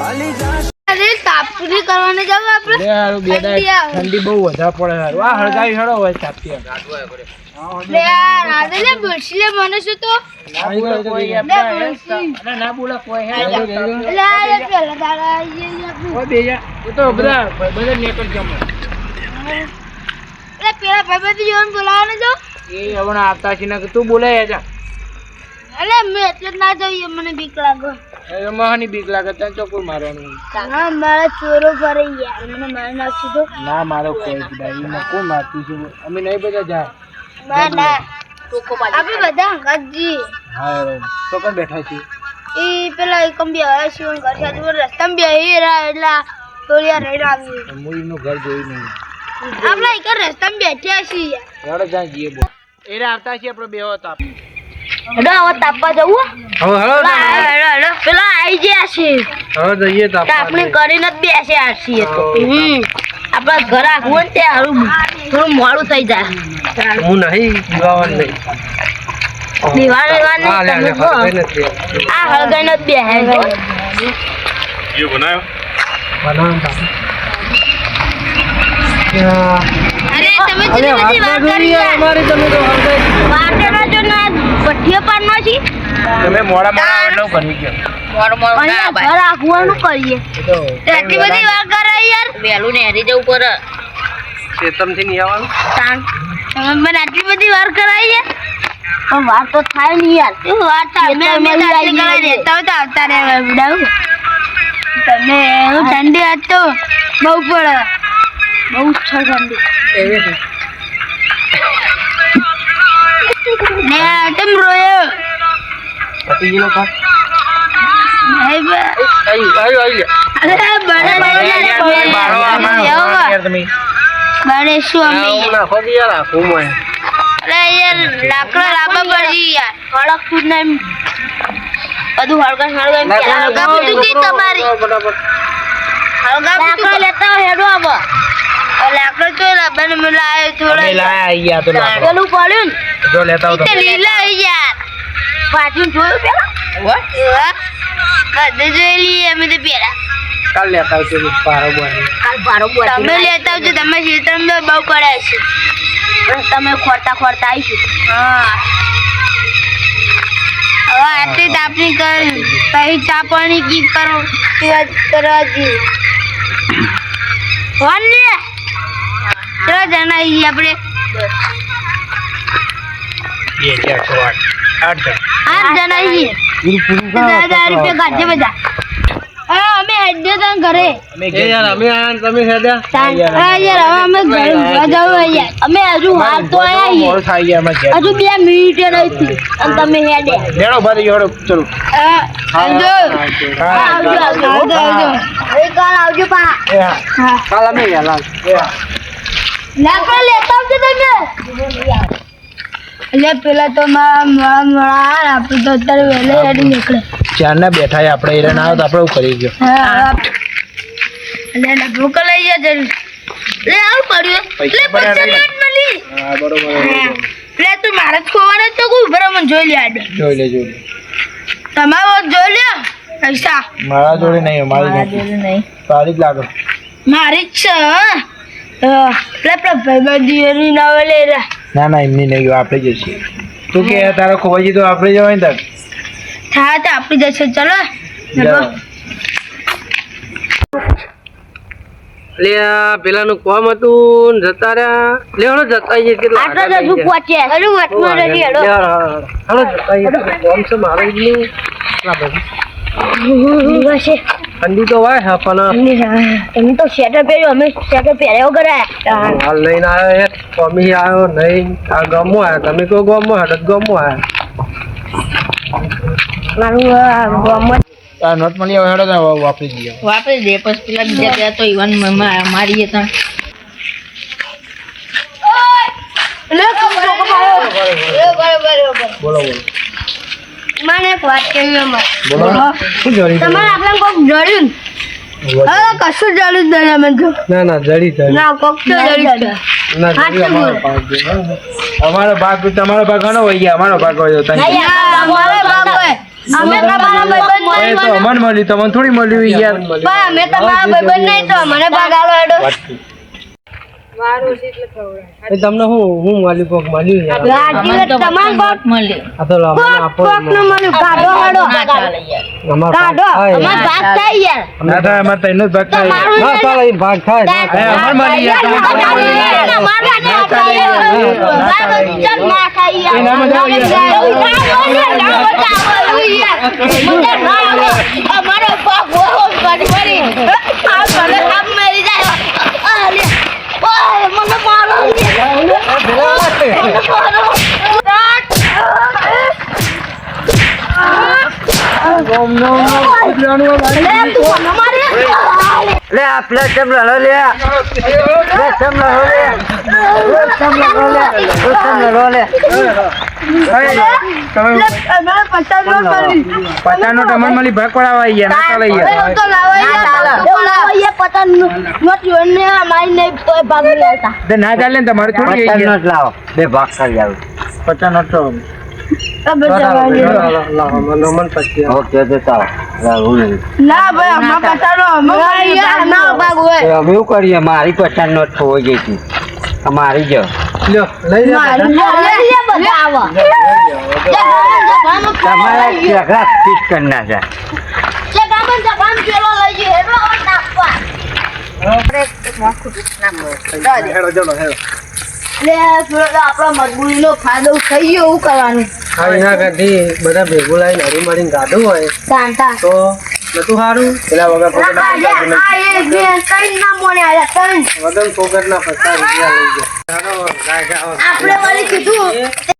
અરે તાપરી કરવાને જાવ આપણે. લે હારું બે ઠંડી બહુ વધારે પડે હારું. આ હળગાવી હળો હોય તાપતી લે યાર લે બુરશી મને શું તો? ના બોલે કોઈ લે બુરશી અરે ના બોલે કોઈ હે. લે આ પેલા દાડા આઈએ આપણે ઓય બે જા. એ તો બધા બધા નેકર જમો લે પેલા ભાઈબંધ જોન બોલાવવાને જાવ એ હવે આવતા છે ને તું બોલાય જા. મેં એટલે ના જઈએ મને બીક લાગે. એ મહાની બીક લાગે ત્યાં ચોકુર મારવાનું હા મારા ચોરો ફરે યાર મને મારી નાખી દો ના મારો કોઈ ભાઈ એમાં કોણ મારતું છે અમે નહીં બધા જા. ના ના. આપણે બધા હંગાતજી. હા તો કઈ બેઠા છીએ એ પેલા એકમ બે આવ્યા છે ઘર સાથે રસ્તામાં બે રહ્યા એટલે થોડી રેડ આવી હું એમનું ઘર જોઈ નહીં. આપણે એક રસ્તામાં બેઠ્યા છીએ. યાર જ્યાં જઈએ બોલ. એ આવતા છીએ આપણે બે હતા હેડો હવે તાપવા જવું હવે હવે પેલા આવી ગયા છે. હવે જઈએ તો આપણે કરીને જ તો. હમ. આપણા ઘર આખું ને તે હારું થોડું મોડું થઈ જાય. હું નહીં તમે કહો. હળગાઈ નથી. આ બેસે. અરે તમે અરે જેટલી બધી વાત કરી. અમારી તમે તો જો ના છે. તમે મોડા મોડા ઘર કરીએ. એટલી બધી વાત કરાય યાર. ને હેરી જવું પડે. ચેતનથી નહીં આવવાનું? તાણ. તમે મને આટલી બધી વાર કરાઈ યાર પણ વાર તો થાય નહીં યાર. શું વાર થાય? અમે અમે તો આટલી હોય તો આવતા રહેવા બડાવું તમે હું ઠંડી હતો તો બહુ પડે. બહુ જ છે ઠંડી ને આ તેમ રોયો પતી નાખો કે લાકડા લાંબા પડી યાર હળક તું નહીં બધું હળગા હળગા તમારી. હળગા લેતા હેડો આવો લાકડા તો લાંબાને મેલા આવ્યો અમે આઈ ગયા તો લાકડો. પેલું પડ્યું જો લેતા આવો તે તમે. લીલા આવી યાર પાછું જોયું પેલા? એવા બધું જોઈ લઈએ અમે તો પેલા. કાલ લેતા આવજો પારો બોની. કાલ ભારો તમે લેતા આવજો તમે શીતળ બહુ પડે છે. પણ તમે ખોરતા ખોરતા આવીશું. હા. હવે આટલી તાપણી કરી પછી ચા પાણી કરો. કરવા જઈએ વન લે ચલો જણા આવીએ આપણે. ये क्या छोड़ आठ આઠ જણ. હજાર હજાર રૂપિયા કાઢજે બધા. હા અમે હેડ્યો તા ઘરે. અમે યાર અમે આયા ને તમે હેડ્યા? હા યાર હવે અમે ઘરે ઊંઘવા જવું યાર. અમે હજુ હાલ તો આયા મોડું થાય ગયા અમે ઘેર. હજુ બે મિનિટે નહીં થઈ અને તમે હેડે હેડો ભાઈ હેડો ચલો. હા, આવજો. હા, આવજો આવજો આવજો. આવજો હવે કાલ આવજો પા. એ હા. હા. કાલ અમે વહેલા. એ હા. લાકડા લેતા આવજો તમે એટલે પેલા તો મારા મળા મળા આપણે તો અત્યારે વહેલે હેડી નીકળે. ચારના બેઠા આપણે એને ના આવે તો આપણે કરી ગયો એટલે એને ભૂખ લઈ જા જરૂર લે આવું કર્યું લે પડ્યા પૈસા નહીં. મળી. હા બરોબર લે તું મારે જ ખોવાના તો કોઈ મને જોઈ લે આડે. જોઈ લે જોઈ લે તમારો જોઈ લે. પૈસા. મારા જોડે નહીં મારી જોડે નહીં. તારીખ લાગે. મારી જ છે ના ના એમની નહીં આપણે જશે તું કે તારે ખોવાઈ તો આપણે જવાય ને થાય તો આપણે જશે ચલો લે પેલાનું કોમ હતું જતા રહ્યા. લે જતા આવીએ કેટલા આટલો જ હજુ પહોંચે હજુ વચમાં રેડી હેડો હળો. જતા આવીએ. કોમ છે મારે જ નહીં. કેટલા બધું દિવસે ઠંડી તો વાય હા પણ તમે તો સ્વેટર પહેર્યું અમે સ્વેટર પહેર્યો વગર હાલ લઈને આવ્યો હે કોમી આવ્યો નહીં. આ ગમો આવ્યા તમે કહો ગમો હડત ગમો આવ્યા મારું ગમો આ નોટ મળી આવે હેડો તો વાપરી દઈએ. વાપરી દે પછી પેલા બીજા ત્યાં તો ઈવન મારીએ ત્યાં બોલો બોલો. મને એક વાત કેવી અમારે? બોલો શું જડી તમારે આપણે કોક જડ્યું ને? કશું જડ્યું જ નહીં અમે જો. ના ના જડી જડી. ના કોક તો જડ્યું છે. ના જડી અમારો ભાગ અમારો ભાગ તમારો ભાગ ઘણો હોય ગયા અમારો ભાગ હોય તો અમારે હોય. અમે તમારા ભાઈબંધ તમને થોડી મળ્યું યાર પણ અમે તમારા ભાઈબંધ નહીં તો મને ભાગ આલો હેડો. એ તમને હું હું મળ્યું કોક મળ્યું આ તો આપો કાઢો હેડો અમાર ભાગ થાય અમાર યાર. ભાગ થાય યાર ના થાય અમારે તઈનો જ ભાગ થાય ના ચાલે એ ભાગ થાય. અમર મળી યાર તમે ના ખાઈ યાર. એ ના મજા યાર. અમારો ભાગ બહુ ફરી ફરી. આ ભલે આપ મરી જાય. આ લે. ઓય, મને મારો યાર. મને મારો. લે, આપલે મને મારે. આ લે. લે? આ પેલા ચમ લડો લે? લે ચમ લડો લે? લે ચમ લડો લે લે ચમ લડો લે પતન નો ટમણ મળી ભાગ પડાવવા ગયા ના ચાલે. યાર એવું તો લાવો ને પચાસ નો- નોટ ભાગ નહીં આવતા. તે ના ચાલે ને તમારે થોડી પચાસ. લાવો. બે ભાગ કરી આવું. પચાસ નોટ તો મારી પચાસ નો ખોઈ ગઈ હતી. અમારી મારી જો. તમારા. ચેકરા ફિટ કરી નાખ્યા જે ગામમાં જવાનું પેલો લઈ ગયો. એટલો હવે નાખવા. તો આપણો મજબૂરીનો ફાયદો થઈ ગયો એવું કરવાનું બધા ભેગું લાવીને હરી મળીને ગાધું હોય શાંતા તો સારું પેલા વગર કીધું